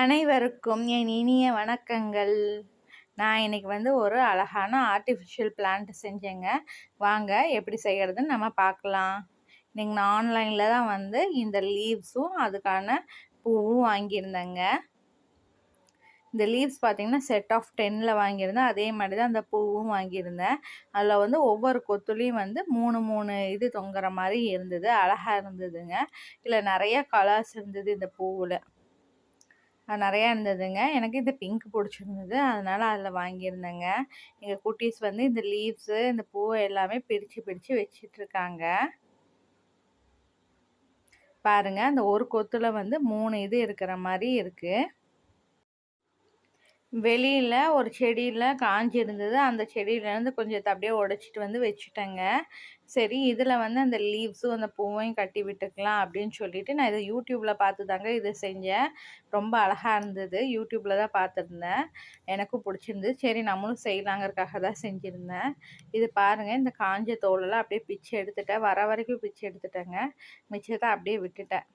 அனைவருக்கும் என் இனிய வணக்கங்கள். நான் இன்னைக்கு வந்து ஒரு அழகான ஆர்டிஃபிஷியல் பிளான்ட் செஞ்சேங்க. வாங்க எப்படி செய்கிறதுன்னு நம்ம பார்க்கலாம். நீங்கள் நான் ஆன்லைனில் தான் வந்து இந்த லீவ்ஸும் அதுக்கான பூவும் வாங்கியிருந்தேங்க. இந்த லீவ்ஸ் பார்த்திங்கன்னா செட் ஆஃப் டென்னில் வாங்கியிருந்தேன். அதே மாதிரி தான் அந்த பூவும் வாங்கியிருந்தேன். அதில் வந்து ஒவ்வொரு கொத்துலேயும் வந்து மூணு மூணு இது தொங்குற மாதிரி இருந்தது. அழகாக இருந்ததுங்க. இல்லை நிறைய கலர்ஸ் இருந்தது இந்த பூவில். நிறையா இருந்ததுங்க. எனக்கு இந்த பிங்க் பிடிச்சிருந்தது. அதனால் அதில் வாங்கியிருந்தேங்க. எங்கள் குட்டீஸ் வந்து இந்த லீவ்ஸு இந்த பூவை எல்லாமே பிரித்து பிரித்து வச்சிட்ருக்காங்க. பாருங்கள் அந்த ஒரு கொத்தில் வந்து மூணு இது இருக்கிற மாதிரி இருக்குது வெளியில் ஒரு செடியில் காஞ்சி இருந்தது அந்த செடியிலேருந்து கொஞ்சம் அப்படியே உடச்சிட்டு வந்து வச்சுட்டேங்க. சரி இதில் வந்து அந்த லீவ்ஸும் அந்த பூவையும் கட்டி விட்டுக்கலாம் அப்படின்னு சொல்லிட்டு நான் இதை யூடியூப்பில் பார்த்து தாங்க இதை செஞ்சேன். ரொம்ப அழகாக இருந்தது. யூடியூப்பில் தான் பார்த்துருந்தேன். எனக்கும் பிடிச்சிருந்தது. சரி நம்மளும் செய்யலாங்கிறதுக்காக தான் செஞ்சுருந்தேன். இது பாருங்கள் இந்த காஞ்ச தோலெல்லாம் அப்படியே பிச்சு எடுத்துட்டேன். வர வரைக்கும் பிச்சு எடுத்துட்டேங்க. மிச்சத்தை அப்படியே விட்டுட்டேன்.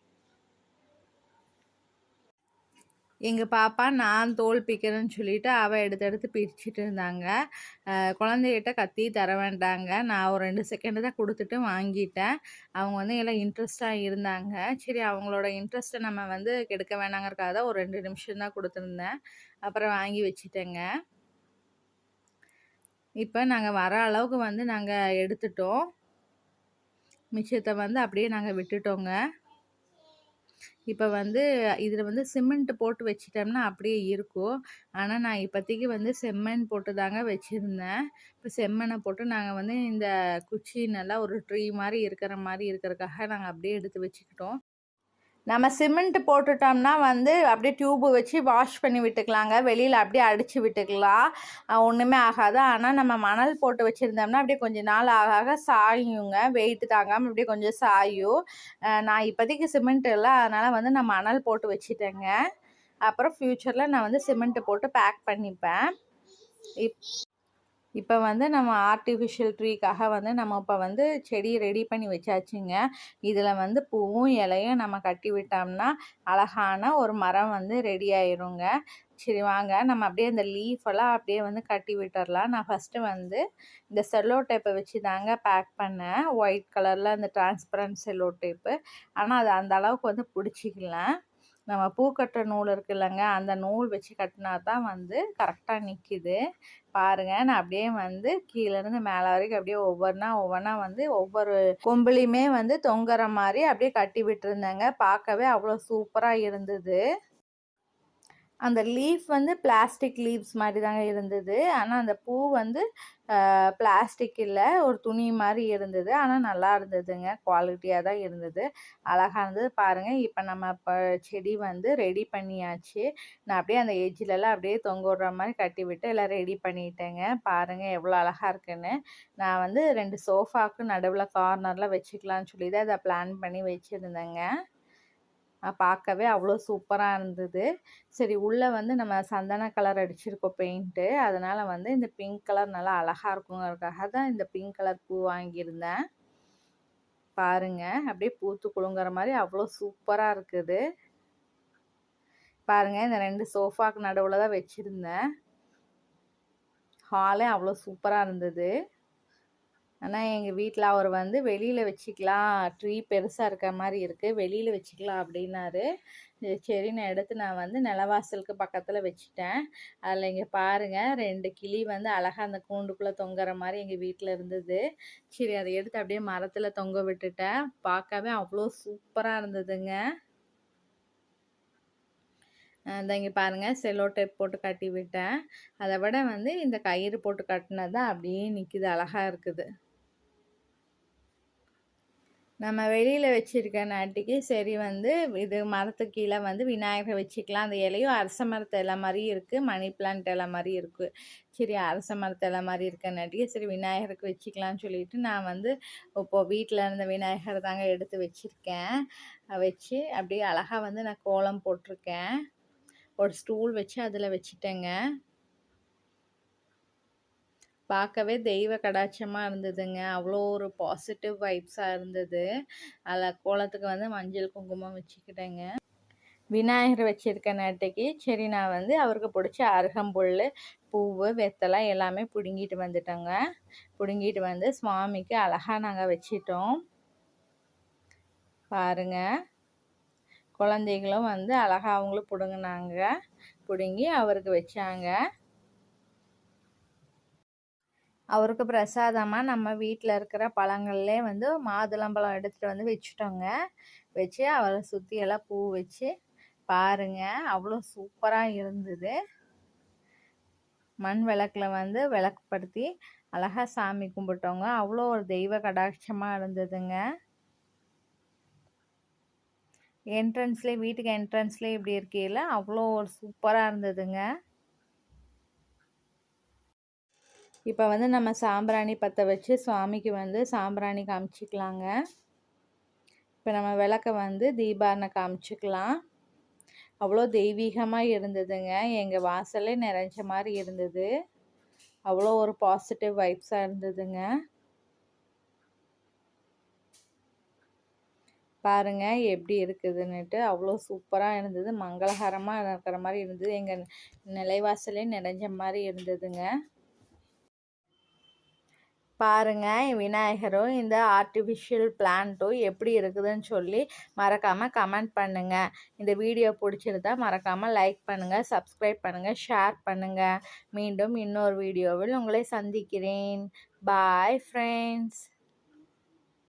எங்கள் பாப்பா நான் தோல் பிக்கிறேன்னு சொல்லிட்டு அவள் எடுத்து எடுத்து பிரிச்சுட்டு இருந்தாங்க. குழந்தைகிட்ட கத்தி தர வேண்டாங்க. நான் ஒரு ரெண்டு செகண்டு தான் கொடுத்துட்டு வாங்கிட்டேன். அவங்க வந்து எல்லாம் இன்ட்ரெஸ்டாக இருந்தாங்க. சரி அவங்களோட இன்ட்ரெஸ்ட்டை நம்ம வந்து கெடுக்க வேணாங்கிறக்காக தான் ஒரு ரெண்டு நிமிஷம் தான் கொடுத்துருந்தேன். அப்புறம் வாங்கி வச்சுட்டேங்க. இப்போ நாங்கள் வர அளவுக்கு வந்து நாங்கள் எடுத்துட்டோம். மிச்சத்தை வந்து அப்படியே நாங்கள் விட்டுட்டோங்க. இப்போ வந்து இதில் வந்து சிமெண்ட் போட்டு வச்சிட்டோம்னா அப்படியே இருக்கும். ஆனால் நான் இப்போதைக்கு வந்து செம்மண் போட்டு தாங்க வச்சுருந்தேன். இப்போ செம்மண்ணை போட்டு நாங்கள் வந்து இந்த குச்சி நல்லா ஒரு ட்ரீ மாதிரி இருக்கிற மாதிரி இருக்கிறதுக்காக நாங்கள் அப்படியே எடுத்து வச்சுக்கிட்டோம். நம்ம சிமெண்ட் போட்டுட்டோம்னா வந்து அப்படியே டியூப்பு வச்சு வாஷ் பண்ணி விட்டுக்கலாங்க. வெளியில் அப்படியே அடித்து விட்டுக்கலாம். ஒன்றுமே ஆகாது. ஆனால் நம்ம மணல் போட்டு வச்சுருந்தோம்னா அப்படியே கொஞ்சம் நாள் ஆக ஆக சாயுங்க. வெயிட்டு தாங்காமல் அப்படியே கொஞ்சம் சாயும். நான் இப்போதைக்கு சிமெண்ட் இல்லை. அதனால் வந்து நான் மணல் போட்டு வச்சுட்டேங்க. அப்புறம் ஃப்யூச்சரில் நான் வந்து சிமெண்ட்டு போட்டு பேக் பண்ணிப்பேன். இப் இப்போ வந்து நம்ம ஆர்டிஃபிஷியல் ட்ரீக்காக வந்து நம்ம இப்போ வந்து செடி ரெடி பண்ணி வச்சாச்சுங்க. இதில் வந்து பூவும் இலையும் நம்ம கட்டி விட்டோம்னா அழகான ஒரு மரம் வந்து ரெடி ஆயிருங்க. சரி வாங்க. நம்ம அப்படியே இந்த லீஃபெல்லாம் அப்படியே வந்து கட்டி விட்டுறலாம். நான் ஃபஸ்ட்டு வந்து இந்த செல்லோ டேப்பை வச்சு தாங்க பேக் பண்ணேன். ஒயிட் கலரில் அந்த டிரான்ஸ்பரண்ட் செல்லோ டேப்பு ஆனால் அது அந்த அளவுக்கு வந்து பிடிச்சிக்கல. நம்ம பூ கட்டுற நூல் இருக்குல்லங்க அந்த நூல் வச்சு கட்டினா தான் வந்து கரெக்டாக நிற்கிது பாருங்கள் நான் அப்படியே வந்து கீழேருந்து மேலே வரைக்கும் அப்படியே ஒவ்வொன்றா ஒவ்வொன்றா வந்து ஒவ்வொரு கொம்புலையுமே வந்து தொங்குற மாதிரி அப்படியே கட்டி விட்டுருந்தேங்க. பார்க்கவே அவ்வளோ சூப்பராக இருந்தது. அந்த லீஃப் வந்து பிளாஸ்டிக் லீவ்ஸ் மாதிரி தாங்க இருந்தது. ஆனால் அந்த பூ வந்து பிளாஸ்டிக் இல்லை ஒரு துணி மாதிரி இருந்தது. ஆனால் நல்லா இருந்ததுங்க. குவாலிட்டியாக தான் இருந்தது. அழகாக இருந்தது. பாருங்கள் இப்போ நம்ம இப்போ செடி வந்து ரெடி பண்ணியாச்சு. நான் அப்படியே அந்த எஜ்ஜிலலாம் அப்படியே தொங்க விடுற மாதிரி கட்டி விட்டு எல்லாம் ரெடி பண்ணிட்டேங்க. பாருங்கள் எவ்வளோ அழகாக இருக்குன்னு. நான் வந்து ரெண்டு சோஃபாவுக்கு நடுவில் கார்னரில் வச்சுக்கலான்னு சொல்லி தான் அதை பிளான் பண்ணி வச்சுருந்தேங்க. பார்க்கவே அவ்வளோ சூப்பராக இருந்தது. சரி உள்ளே வந்து நம்ம சந்தன கலர் அடிச்சிருக்கோம் பெயிண்ட்டு. அதனால் வந்து இந்த பிங்க் கலர் நல்லா அழகாக இருக்குங்கிறதுக்காக தான் இந்த பிங்க் கலர் பூ வாங்கியிருந்தேன். பாருங்கள் அப்படியே பூத்து குலுங்குற மாதிரி அவ்வளோ சூப்பராக இருக்குது. பாருங்கள் இந்த ரெண்டு சோஃபாக்கு நடுவில் தான் வச்சுருந்தேன். ஹாலே அவ்வளோ சூப்பராக இருந்தது. ஆனால் எங்கள் வீட்டில் அவர் வந்து வெளியில் வச்சுக்கலாம் ட்ரீ பெருசாக இருக்க மாதிரி இருக்குது வெளியில் வச்சுக்கலாம் அப்படின்னாரு. சரி நான் எடுத்து நான் வந்து நிலவாசலுக்கு பக்கத்தில் வச்சுட்டேன். அதில் இங்கே பாருங்கள் ரெண்டு கிளி வந்து அழகாக அந்த கூண்டுக்குள்ளே தொங்குற மாதிரி எங்கள் வீட்டில் இருந்தது. சரி அதை எடுத்து அப்படியே மரத்தில் தொங்க விட்டுட்டேன். பார்க்கவே அவ்வளோ சூப்பராக இருந்ததுங்க. இந்த இங்கே பாருங்கள் செல்லோ டேப் போட்டு கட்டி விட்டேன். அதை விட வந்து இந்த கயிறு போட்டு கட்டினது அப்படியே நிற்கிது அழகாக இருக்குது. நம்ம வெளியில் வச்சுருக்க நாட்டிக்கு சரி வந்து இது மரத்துக்கு கீழே வந்து விநாயகரை வச்சுக்கலாம். அந்த இலையும் அரச மரத்து இலை மாதிரி இருக்குது மணி பிளான்ட் இலை மாதிரி இருக்குது சரி அரச மரத்து இலை மாதிரி இருக்கனாட்டிக்கு சரி விநாயகருக்கு வச்சுக்கலான்னு சொல்லிட்டு நான் வந்து இப்போது வீட்டில் இருந்த விநாயகரை தாங்க எடுத்து வச்சுருக்கேன். வச்சு அப்படியே அழகாக வந்து நான் கோலம் போட்டிருக்கேன். ஒரு ஸ்டூல் வச்சு அதில் வச்சுட்டேங்க. பார்க்கவே தெய்வ கடாட்சமாக இருந்ததுங்க. அவ்வளோ ஒரு பாசிட்டிவ் வைப்ஸாக இருந்தது. அதில் கோலத்துக்கு வந்து மஞ்சள் குங்குமம் வச்சுக்கிட்டேங்க. விநாயகர் வச்சுருக்க நேட்டைக்கு சரி நான் வந்து அவருக்கு பிடிச்ச அருகம்புல் பூவு வெத்தலை எல்லாமே பிடுங்கிட்டு வந்துட்டோங்க. பிடுங்கிட்டு வந்து சுவாமிக்கு அழகாக நாங்கள் வச்சிட்டோம். பாருங்க. குழந்தைகளும் வந்து அழகாக அவங்களும் பிடுங்கினாங்க. பிடுங்கி அவருக்கு வச்சாங்க. அவருக்கு பிரசாதமாக நம்ம வீட்டில் இருக்கிற பழங்கள்லே வந்து மாதுளம்பழம் எடுத்துகிட்டு வந்து வச்சுட்டோங்க. வச்சு அவரை சுற்றியெல்லாம் பூ வச்சு பாருங்க அவ்வளோ சூப்பராக இருந்தது. மண் விளக்கில் வந்து விளக்குப்படுத்தி அழகாக சாமி கும்பிட்டோங்க. அவ்வளோ ஒரு தெய்வ கடாட்சமாக இருந்ததுங்க. என்ட்ரன்ஸ்லேயே வீட்டுக்கு என்ட்ரன்ஸ்லேயே இப்படி இருக்கையில் அவ்வளோ ஒரு சூப்பராக இருந்ததுங்க. இப்போ வந்து நம்ம சாம்பிராணி பற்ற வச்சு சுவாமிக்கு வந்து சாம்பிராணி காமிச்சிக்கலாங்க. இப்போ நம்ம விளக்க வந்து தீபாரணை காமிச்சிக்கலாம். அவ்வளோ தெய்வீகமாக இருந்ததுங்க. எங்கள் வாசலே நிறைஞ்ச மாதிரி இருந்தது. அவ்வளோ ஒரு பாசிட்டிவ் வைப்ஸாக இருந்ததுங்க. பாருங்க எப்படி இருக்குதுன்னுட்டு. அவ்வளோ சூப்பராக இருந்தது. மங்களகரமாக இருக்கிற மாதிரி இருந்தது. எங்கள் நிலைவாசலே நிறைஞ்ச மாதிரி இருந்ததுங்க. பாருங்கள் விநாயகரும் இந்த ஆர்டிஃபிஷியல் பிளான்ட்டும் எப்படி இருக்குதுன்னு சொல்லி மறக்காமல் கமெண்ட் பண்ணுங்கள் இந்த வீடியோ பிடிச்சிருந்தா மறக்காமல் லைக் பண்ணுங்கள் சப்ஸ்கிரைப் பண்ணுங்கள் ஷேர் பண்ணுங்கள் மீண்டும் இன்னொரு வீடியோவில் உங்களை சந்திக்கிறேன். Bye friends